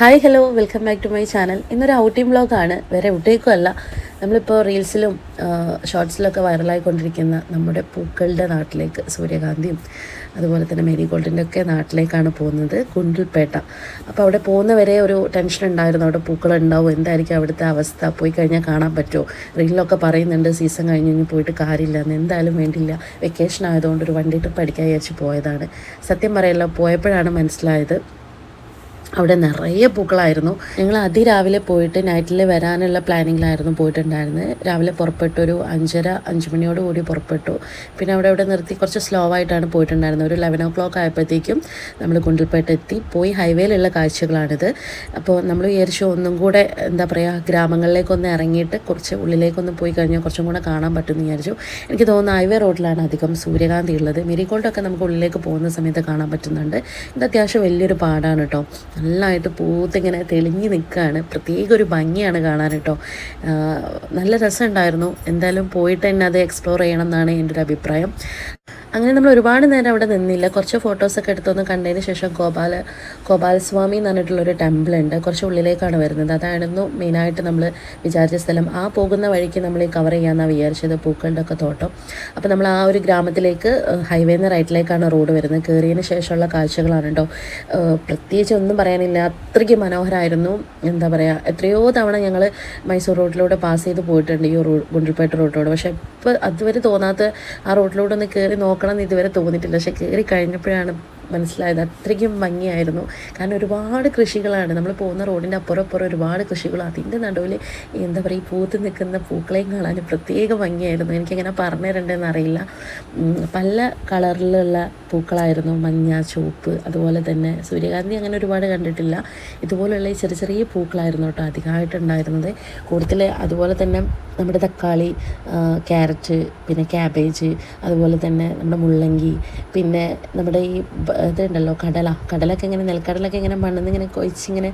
Hi hello welcome back to my channel ഇന്നൊരു outing ബ്ലോഗാണ് വേറെ ഔട്ടേക്കും അല്ല. നമ്മളിപ്പോൾ റീൽസിലും ഷോർട്സിലൊക്കെ വൈറലായിക്കൊണ്ടിരിക്കുന്ന നമ്മുടെ പൂക്കളുടെ നാട്ടിലേക്ക് സൂര്യകാന്തിയും അതുപോലെ തന്നെ മേരി ഗോൾഡിന്റെ ഒക്കെ നാട്ടിലേക്കാണ് പോകുന്നത് കുണ്ടിൽപേട്ട. അപ്പോൾ അവിടെ പോകുന്നവരെ ഒരു ടെൻഷൻ ഉണ്ടായിരുന്നു. അവിടെ പൂക്കൾ ഉണ്ടാവും എന്തായിരിക്കും അവിടുത്തെ അവസ്ഥ? പോയി കഴിഞ്ഞാൽ കാണാൻ പറ്റുമോ? റീലിലൊക്കെ പറയുന്നുണ്ട് സീസൺ കഴിഞ്ഞ് ഇനി പോയിട്ട് കാര്യമില്ല. എന്ന് എന്തായാലും വേണ്ടിയില്ല. വെക്കേഷൻ ആയതുകൊണ്ട് ഒരു വണ്ടി ട്രിപ്പ് അടിക്കാൻ വിചാരിച്ച് പോയതാണ്. സത്യം പറയല്ലോ പോയപ്പോഴാണ് മനസ്സിലായത്. അവിടെ നിറയെ പൂക്കളായിരുന്നു. ഞങ്ങൾ അതിരാവിലെ പോയിട്ട് നൈറ്റിൽ വരാനുള്ള പ്ലാനിങ്ങിലായിരുന്നു പോയിട്ടുണ്ടായിരുന്നത്. രാവിലെ പുറപ്പെട്ടു ഒരു അഞ്ചര അഞ്ച് മണിയോട് കൂടി പുറപ്പെട്ടു. പിന്നെ അവിടെ അവിടെ നിർത്തി കുറച്ച് സ്ലോ ആയിട്ടാണ് പോയിട്ടുണ്ടായിരുന്നത്. ഒരു ലെവൻ ഓ ക്ലോക്ക് ആയപ്പോഴത്തേക്കും നമ്മൾ കുണ്ടിൽപ്പേട്ട് എത്തി. പോയി ഹൈവേയിലുള്ള കാഴ്ചകളാണിത്. അപ്പോൾ നമ്മൾ വിചാരിച്ചു ഒന്നും കൂടെ എന്താ പറയുക ഗ്രാമങ്ങളിലേക്കൊന്ന് ഇറങ്ങിയിട്ട് കുറച്ച് ഉള്ളിലേക്കൊന്ന് പോയി കഴിഞ്ഞാൽ കുറച്ചും കൂടെ കാണാൻ പറ്റുമെന്ന് വിചാരിച്ചു. എനിക്ക് തോന്നുന്നു ഹൈവേ റോഡിലാണ് അധികം സൂര്യകാന്തി ഉള്ളത്. മെരിഗോൾഡൊക്കെ നമുക്ക് ഉള്ളിലേക്ക് പോകുന്ന സമയത്ത് കാണാൻ പറ്റുന്നുണ്ട്. ഇത് അത്യാവശ്യം വലിയൊരു പാടാണ് കേട്ടോ. നല്ലതായിട്ട് പൂത്തിങ്ങനെ തെളിഞ്ഞ് നിൽക്കുകയാണ് പ്രത്യേക ഒരു ഭംഗിയാണ് കാണാൻ കേട്ടോ. നല്ല രസമുണ്ടായിരുന്നു. എന്തായാലും പോയിട്ട് തന്നെ അത് എക്സ്പ്ലോർ ചെയ്യണം എന്നാണ് എന്റെ ഒരു അഭിപ്രായം. അങ്ങനെ നമ്മൾ ഒരുപാട് നേരം അവിടെ നിന്നില്ല. കുറച്ച് ഫോട്ടോസൊക്കെ എടുത്തൊന്ന് കണ്ടതിന് ശേഷം ഗോപാല ഗോപാലസ്വാമി എന്ന് പറഞ്ഞിട്ടുള്ളൊരു ടെമ്പിൾ ഉണ്ട്. കുറച്ച് ഉള്ളിലേക്കാണ് വരുന്നത്. അതായിരുന്നു മെയിനായിട്ട് നമ്മൾ വിചാരിച്ച സ്ഥലം. ആ പോകുന്ന വഴിക്ക് നമ്മൾ കവർ ചെയ്യാമെന്നാണ് വിചാരിച്ചത്. പൂക്കളുടെ ഒക്കെ തോട്ടം. അപ്പോൾ നമ്മൾ ആ ഒരു ഗ്രാമത്തിലേക്ക് ഹൈവേന്ന് റൈറ്റിലേക്കാണ് റോഡ് വരുന്നത്. കയറിയതിന് ശേഷമുള്ള കാഴ്ചകളാണ് കേട്ടോ പ്രത്യേകിച്ച് ഒന്നും പറയാനില്ല. അത്രയ്ക്ക് മനോഹരമായിരുന്നു എന്താ പറയുക എത്രയോ തവണ ഞങ്ങൾ മൈസൂർ റോഡിലൂടെ പാസ് ചെയ്ത് പോയിട്ടുണ്ട് ഈ റോഡ് ഗുണ്ടിൽപേട്ട റോഡിലൂടെ പക്ഷേ ഇപ്പോൾ അതുവരെ തോന്നാത്ത ആ റോഡിലൂടെ ഒന്ന് കയറി നോക്കണം എന്ന് ഇതുവരെ തോന്നിയിട്ടില്ല. പക്ഷേ കയറി കഴിഞ്ഞപ്പോഴാണ് മനസ്സിലായത്. അത്രയ്ക്കും ഭംഗിയായിരുന്നു. കാരണം ഒരുപാട് കൃഷികളാണ്. നമ്മൾ പോകുന്ന റോഡിന്റെ അപ്പുറം അപ്പുറം ഒരുപാട് കൃഷികൾ അതിന്റെ നടുവിൽ എന്താ പറയുക ഈ പൂത്ത് നിൽക്കുന്ന പൂക്കളെയും കാണാൻ പ്രത്യേക ഭംഗിയായിരുന്നു. എനിക്കെങ്ങനെ പറഞ്ഞു തരേണ്ടതെന്ന് അറിയില്ല. പല കളറിലുള്ള പൂക്കളായിരുന്നു. മഞ്ഞ ചുവപ്പ് അതുപോലെ തന്നെ സൂര്യകാന്തി അങ്ങനെ ഒരുപാട് കണ്ടിട്ടില്ല. ഇതുപോലെയുള്ള ഈ ചെറിയ ചെറിയ പൂക്കളായിരുന്നു കേട്ടോ അധികമായിട്ടുണ്ടായിരുന്നത്. കൂടുതൽ അതുപോലെ തന്നെ നമ്മുടെ തക്കാളി ക്യാരറ്റ് പിന്നെ ക്യാബേജ് അതുപോലെ തന്നെ നമ്മുടെ മുള്ളങ്കി പിന്നെ നമ്മുടെ ഈ ഇതുണ്ടല്ലോ കടല. കടലൊക്കെ ഇങ്ങനെ നെൽക്കടലൊക്കെ ഇങ്ങനെ ഇങ്ങനെ കൊഴിച്ചിങ്ങനെ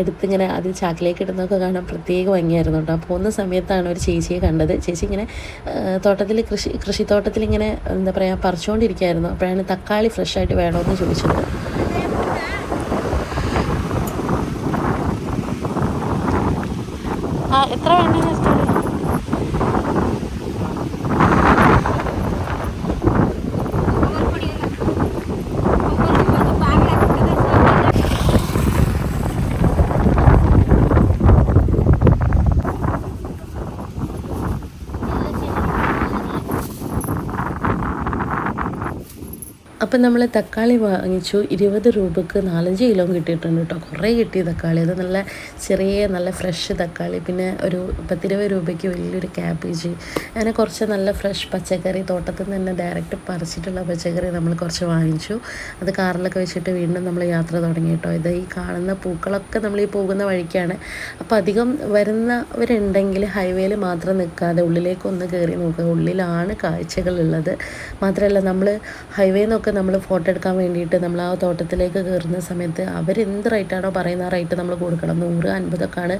എടുത്തിങ്ങനെ അതിൽ ചാക്കിലേക്ക് ഇടുന്നതൊക്കെ കാണാൻ പ്രത്യേക ഭംഗിയായിരുന്നു കേട്ടോ. പോകുന്ന സമയത്താണ് ഒരു ചേച്ചിയെ കണ്ടത്. ചേച്ചി ഇങ്ങനെ തോട്ടത്തിൽ കൃഷി കൃഷിത്തോട്ടത്തിൽ ഇങ്ങനെ എന്താ പറയുക പറിച്ചുകൊണ്ടിരിക്കുകയായിരുന്നു അപ്പോഴാണ് തക്കാളി ഫ്രഷായിട്ട് വേണമെന്ന് ചോദിച്ചത്. എത്ര വേണ്ടി അപ്പം നമ്മൾ തക്കാളി വാങ്ങിച്ചു. ഇരുപത് രൂപക്ക് നാലഞ്ച് കിലോ കിട്ടിയിട്ടുണ്ട് കേട്ടോ. കുറേ കിട്ടി തക്കാളി. അത് നല്ല ചെറിയ നല്ല ഫ്രഷ് തക്കാളി. പിന്നെ ഒരു പത്തിരുപത് രൂപയ്ക്ക് വലിയൊരു ക്യാബേജ്. അങ്ങനെ കുറച്ച് നല്ല ഫ്രഷ് പച്ചക്കറി. തോട്ടത്തിൽ നിന്ന് തന്നെ ഡയറക്റ്റ് പറിച്ചിട്ടുള്ള പച്ചക്കറി നമ്മൾ കുറച്ച് വാങ്ങിച്ചു. അത് കാറിലൊക്കെ വെച്ചിട്ട് വീണ്ടും നമ്മൾ യാത്ര തുടങ്ങി കേട്ടോ. ഇത് ഈ കാണുന്ന പൂക്കളൊക്കെ നമ്മൾ ഈ പോകുന്ന വഴിക്കാണ്. അപ്പോൾ അധികം വരുന്നവരുണ്ടെങ്കിൽ ഹൈവേയിൽ മാത്രം നിൽക്കാതെ ഉള്ളിലേക്കൊന്ന് കയറി നോക്കുക. ഉള്ളിലാണ് കാഴ്ചകളുള്ളത് മാത്രമല്ല നമ്മൾ ഹൈവേ നിന്നൊക്കെ നമ്മൾ ഫോട്ടോ എടുക്കാൻ വേണ്ടിയിട്ട് നമ്മൾ ആ തോട്ടത്തിലേക്ക് കയറുന്ന സമയത്ത് അവരെന്ത് റേറ്റാണോ പറയുന്ന ആ റേറ്റ് നമ്മൾ കൊടുക്കണം. നൂറ് അൻപതൊക്കെയാണ്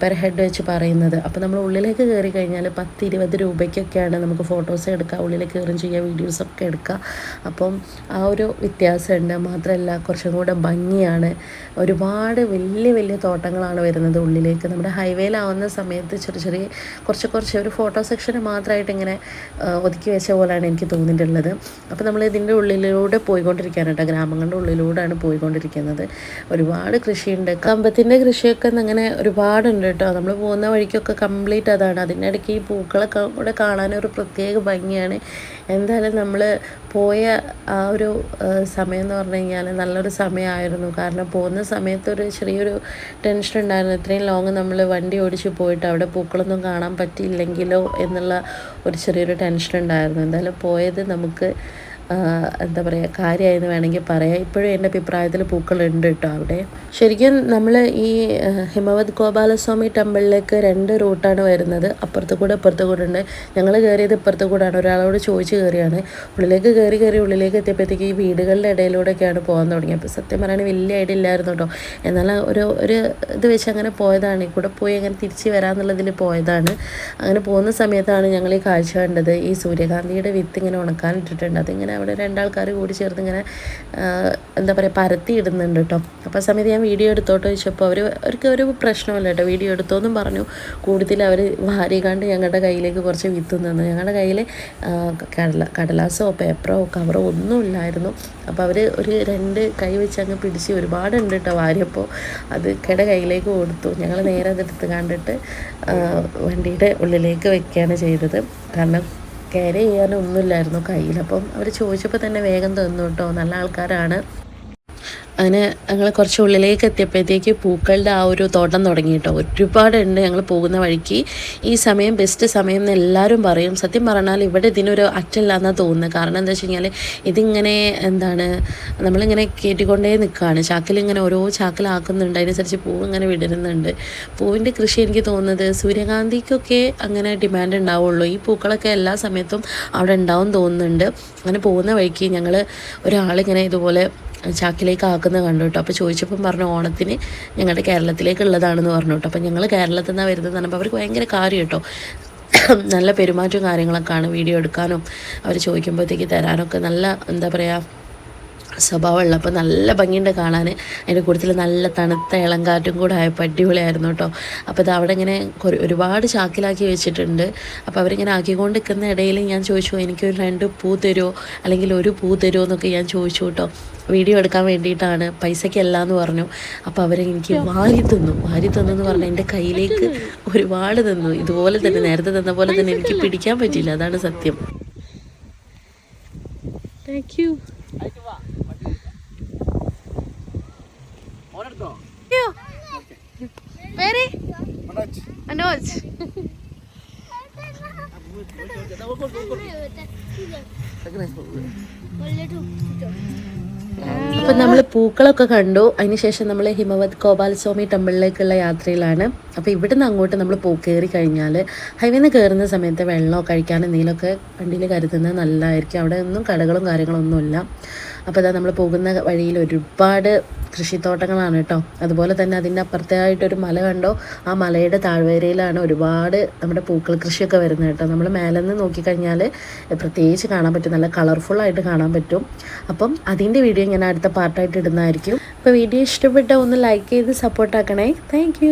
പെർ ഹെഡ് വെച്ച് പറയുന്നത്. അപ്പോൾ നമ്മൾ ഉള്ളിലേക്ക് കയറി കഴിഞ്ഞാൽ പത്ത് ഇരുപത് രൂപയ്ക്കൊക്കെയാണ് നമുക്ക് ഫോട്ടോസ് എടുക്കുക ഉള്ളിലേക്ക് കയറും ചെയ്യുക വീഡിയോസൊക്കെ എടുക്കുക അപ്പം ആ ഒരു വ്യത്യാസമുണ്ട്. മാത്രമല്ല കുറച്ചും കൂടെ ഭംഗിയാണ്. ഒരുപാട് വലിയ വലിയ തോട്ടങ്ങളാണ് വരുന്നത് ഉള്ളിലേക്ക്. നമ്മുടെ ഹൈവേയിലാവുന്ന സമയത്ത് ചെറിയ ചെറിയ കുറച്ച് കുറച്ച് ഒരു ഫോട്ടോ സെക്ഷൻ മാത്രമായിട്ട് ഇങ്ങനെ ഒതുക്കി വെച്ച പോലെയാണ് എനിക്ക് തോന്നിയിട്ടുള്ളത്. അപ്പോൾ നമ്മൾ ഇതിന്റെ ഉള്ളിലൂടെ പോയിക്കൊണ്ടിരിക്കുകയാണ് കേട്ടോ. ഗ്രാമങ്ങളുടെ ഉള്ളിലൂടെയാണ് പോയിക്കൊണ്ടിരിക്കുന്നത്. ഒരുപാട് കൃഷിയുണ്ട്. കമ്പത്തിന്റെ കൃഷിയൊക്കെ അങ്ങനെ ഒരുപാടുണ്ട് കേട്ടോ. നമ്മൾ പോകുന്ന വഴിക്കൊക്കെ കംപ്ലീറ്റ് അതാണ്. അതിന്റെ ഇടയ്ക്ക് ഈ പൂക്കളൊക്കെ കൂടെ കാണാനൊരു പ്രത്യേക ഭംഗിയാണ്. എന്തായാലും നമ്മൾ പോയ ആ ഒരു സമയം എന്ന് പറഞ്ഞു കഴിഞ്ഞാൽ നല്ലൊരു സമയമായിരുന്നു. കാരണം പോകുന്ന സമയത്തൊരു ചെറിയൊരു ടെൻഷൻ ഉണ്ടായിരുന്നു. ഇത്രയും ലോങ് നമ്മൾ വണ്ടി ഓടിച്ച് പോയിട്ട് അവിടെ പൂക്കളൊന്നും കാണാൻ പറ്റിയില്ലെങ്കിലോ എന്നുള്ള ഒരു ചെറിയൊരു ടെൻഷൻ ഉണ്ടായിരുന്നു. എന്തായാലും പോയത് നമുക്ക് എന്താ പറയുക കാര്യമായെന്ന് വേണമെങ്കിൽ പറയാം. ഇപ്പോഴും എന്റെ അഭിപ്രായത്തിൽ പൂക്കളുണ്ട് കേട്ടോ അവിടെ. ശരിക്കും നമ്മൾ ഈ ഹിമവത് ഗോപാലസ്വാമി ടെമ്പിളിലേക്ക് രണ്ട് റൂട്ടാണ് വരുന്നത്. അപ്പുറത്ത് കൂടെ ഇപ്പുറത്ത് കൂടെ ഉണ്ട്. ഞങ്ങൾ കയറിയത് ഇപ്പുറത്ത് കൂടെയാണ് ഒരാളോട് ചോദിച്ച് കയറിയാണ്. ഉള്ളിലേക്ക് കയറി കയറി ഉള്ളിലേക്ക് എത്തിയപ്പോഴത്തേക്ക് ഈ വീടുകളുടെ ഇടയിലൂടെയൊക്കെയാണ് പോകാൻ തുടങ്ങിയത്. അപ്പോൾ സത്യം പറയുകയാണെങ്കിൽ വലിയ ഐഡിയ ഇല്ലായിരുന്നു കേട്ടോ. എന്നാൽ ഒരു ഒരു ഇത് വെച്ച് അങ്ങനെ പോയതാണ്. കൂടെ പോയി അങ്ങനെ തിരിച്ച് വരാമെന്നുള്ളതിൽ പോയതാണ്. അങ്ങനെ പോകുന്ന സമയത്താണ് ഞങ്ങൾ ഈ കാഴ്ച കണ്ടത്. ഈ സൂര്യകാന്തിയുടെ വിത്ത് ഇങ്ങനെ ഉണക്കാൻ ഇട്ടിട്ടുണ്ട്. അതിങ്ങനെ അവിടെ രണ്ടാൾക്കാർ കൂടി ചേർന്ന് ഇങ്ങനെ എന്താ പറയുക പരത്തി ഇടുന്നുണ്ട് കേട്ടോ അപ്പോൾ ആ സമയത്ത് ഞാൻ വീഡിയോ എടുത്തോട്ട് ചോദിച്ചപ്പോൾ അവർ അവർക്ക് ഒരു പ്രശ്നമല്ല കേട്ടോ വീഡിയോ എടുത്തോന്നും പറഞ്ഞു. കൂടുതൽ അവർ വാരികാണ്ട് ഞങ്ങളുടെ കയ്യിലേക്ക് കുറച്ച് വിത്ത് തന്നു ഞങ്ങളുടെ കയ്യിൽ കടല കടലാസോ പേപ്പറോ കവറോ ഒന്നും ഇല്ലായിരുന്നു. അപ്പോൾ അവർ ഒരു രണ്ട് കൈ വെച്ച് അങ്ങ് പിടിച്ച് ഒരുപാടുണ്ട് കേട്ടോ വാരിയപ്പോൾ അത് കട കയ്യിലേക്ക് കൊടുത്തു. ഞങ്ങൾ നേരെ അതെടുത്ത് കണ്ടിട്ട് വണ്ടിയുടെ ഉള്ളിലേക്ക് വെക്കുകയാണ് ചെയ്തത്. കാരണം ക്യാരി ചെയ്യാനൊന്നുമില്ലായിരുന്നു കയ്യിൽ. അപ്പം അവർ ചോദിച്ചപ്പോൾ തന്നെ വേഗം തന്നു കേട്ടോ. നല്ല ആൾക്കാരാണ്. അങ്ങനെ ഞങ്ങൾ കുറച്ച് ഉള്ളിലേക്ക് എത്തിയപ്പോഴത്തേക്ക് പൂക്കളുടെ ആ ഒരു തോട്ടം തുടങ്ങി കേട്ടോ. ഒരുപാടുണ്ട് ഞങ്ങൾ പോകുന്ന വഴിക്ക്. ഈ സമയം ബെസ്റ്റ് സമയം എന്ന് എല്ലാവരും പറയും. സത്യം പറഞ്ഞാൽ ഇവിടെ ഇതിനൊരു അറ്റല്ല എന്നാണ് തോന്നുന്നത്. കാരണം എന്താ വെച്ച് കഴിഞ്ഞാൽ ഇതിങ്ങനെ എന്താണ് നമ്മളിങ്ങനെ കയറ്റിക്കൊണ്ടേ നിൽക്കുകയാണ് ചാക്കിലിങ്ങനെ ഓരോ ചാക്കിലാക്കുന്നുണ്ട്. അതിനനുസരിച്ച് പൂവ് ഇങ്ങനെ വിടരുന്നുണ്ട്. പൂവിന്റെ കൃഷി എനിക്ക് തോന്നുന്നത് സൂര്യകാന്തിക്കൊക്കെ അങ്ങനെ ഡിമാൻഡ് ഉണ്ടാവുള്ളൂ. ഈ പൂക്കളൊക്കെ എല്ലാ സമയത്തും അവിടെ ഉണ്ടാവും തോന്നുന്നുണ്ട്. അങ്ങനെ പോകുന്ന വഴിക്ക് ഞങ്ങൾ ഒരാളിങ്ങനെ ഇതുപോലെ ചാക്കിലേക്ക് ആക്കുന്നത് കണ്ടു കേട്ടോ. അപ്പോൾ ചോദിച്ചപ്പം പറഞ്ഞു ഓണത്തിന് ഞങ്ങളുടെ കേരളത്തിലേക്കുള്ളതാണെന്ന് പറഞ്ഞു കേട്ടോ. അപ്പോൾ ഞങ്ങൾ കേരളത്തിൽ നിന്നാണ് വരുന്നത് പറഞ്ഞപ്പോൾ അവർക്ക് ഭയങ്കര കാര്യം കേട്ടോ. നല്ല പെരുമാറ്റവും കാര്യങ്ങളൊക്കെയാണ് വീഡിയോ എടുക്കാനും അവർ ചോദിക്കുമ്പോഴത്തേക്ക് തരാനൊക്കെ നല്ല എന്താ പറയുക സ്വഭാവമുള്ള അപ്പോൾ നല്ല ഭംഗിയുണ്ട് കാണാൻ അതിന്റെ കൂട്ടത്തിൽ നല്ല തണുത്ത ഇളങ്കാറ്റും കൂടെ ആയപ്പോൾ അടിപൊളിയായിരുന്നു കേട്ടോ. അപ്പോൾ ഇത് അവിടെ ഇങ്ങനെ കുറേ- ഒരുപാട് ചാക്കിലാക്കി വെച്ചിട്ടുണ്ട്. അപ്പോൾ അവരിങ്ങനെ ആക്കിക്കൊണ്ട് നിൽക്കുന്ന ഇടയിൽ ഞാൻ ചോദിച്ചു എനിക്കൊരു രണ്ട് പൂ തരുമോ അല്ലെങ്കിൽ ഒരു പൂ തരുമോ എന്നൊക്കെ ഞാൻ ചോദിച്ചു കേട്ടോ. വീഡിയോ എടുക്കാൻ വേണ്ടിയിട്ടാണ്. പൈസയ്ക്കല്ല എന്ന് പറഞ്ഞു. അപ്പോൾ അവർ എനിക്ക് വാരി തന്നു. വാരി തന്നു എന്ന് പറഞ്ഞാൽ എന്റെ കയ്യിലേക്ക് ഒരുപാട് തന്നു. ഇതുപോലെ തന്നെ നേരത്തെ തന്ന പോലെ തന്നെ എനിക്ക് പിടിക്കാൻ പറ്റില്ല അതാണ് സത്യം. താങ്ക് യു പേര്? മനോജ്. അപ്പം നമ്മൾ പൂക്കളൊക്കെ കണ്ടു. അതിനുശേഷം നമ്മൾ ഹിമവത് ഗോപാലസ്വാമി ടെമ്പിളിലേക്കുള്ള യാത്രയിലാണ്. അപ്പോൾ ഇവിടുന്ന് അങ്ങോട്ട് നമ്മൾ പൂ കയറി കഴിഞ്ഞാൽ ഹൈവേന്ന് കയറുന്ന സമയത്ത് വെള്ളം കഴിക്കാൻ എന്തെങ്കിലുമൊക്കെ വണ്ടിയിൽ കരുതുന്നത് നല്ലതായിരിക്കും അവിടെ ഒന്നും കടകളും കാര്യങ്ങളൊന്നും ഇല്ല അപ്പോൾ അതാ നമ്മൾ പോകുന്ന വഴിയിൽ ഒരുപാട് കൃഷിത്തോട്ടങ്ങളാണ് കേട്ടോ. അതുപോലെ തന്നെ അതിന്റെ അപ്പുറത്തായിട്ടൊരു മല കണ്ടോ? ആ മലയുടെ താഴ്വരയിലാണ് ഒരുപാട് നമ്മുടെ പൂക്കൾ കൃഷിയൊക്കെ വരുന്നത് കേട്ടോ. നമ്മൾ മേലെ നിന്ന് നോക്കിക്കഴിഞ്ഞാൽ പ്രത്യേകിച്ച് കാണാൻ പറ്റും. നല്ല കളർഫുള്ളായിട്ട് കാണാൻ പറ്റും. അപ്പം അതിന്റെ വീഡിയോ ഞാൻ അടുത്ത പാർട്ടായിട്ട് ഇടുന്നതായിരിക്കും. അപ്പോൾ വീഡിയോ ഇഷ്ടപ്പെട്ട ഒന്ന് ലൈക്ക് ചെയ്ത് സപ്പോർട്ടാക്കണേ താങ്ക്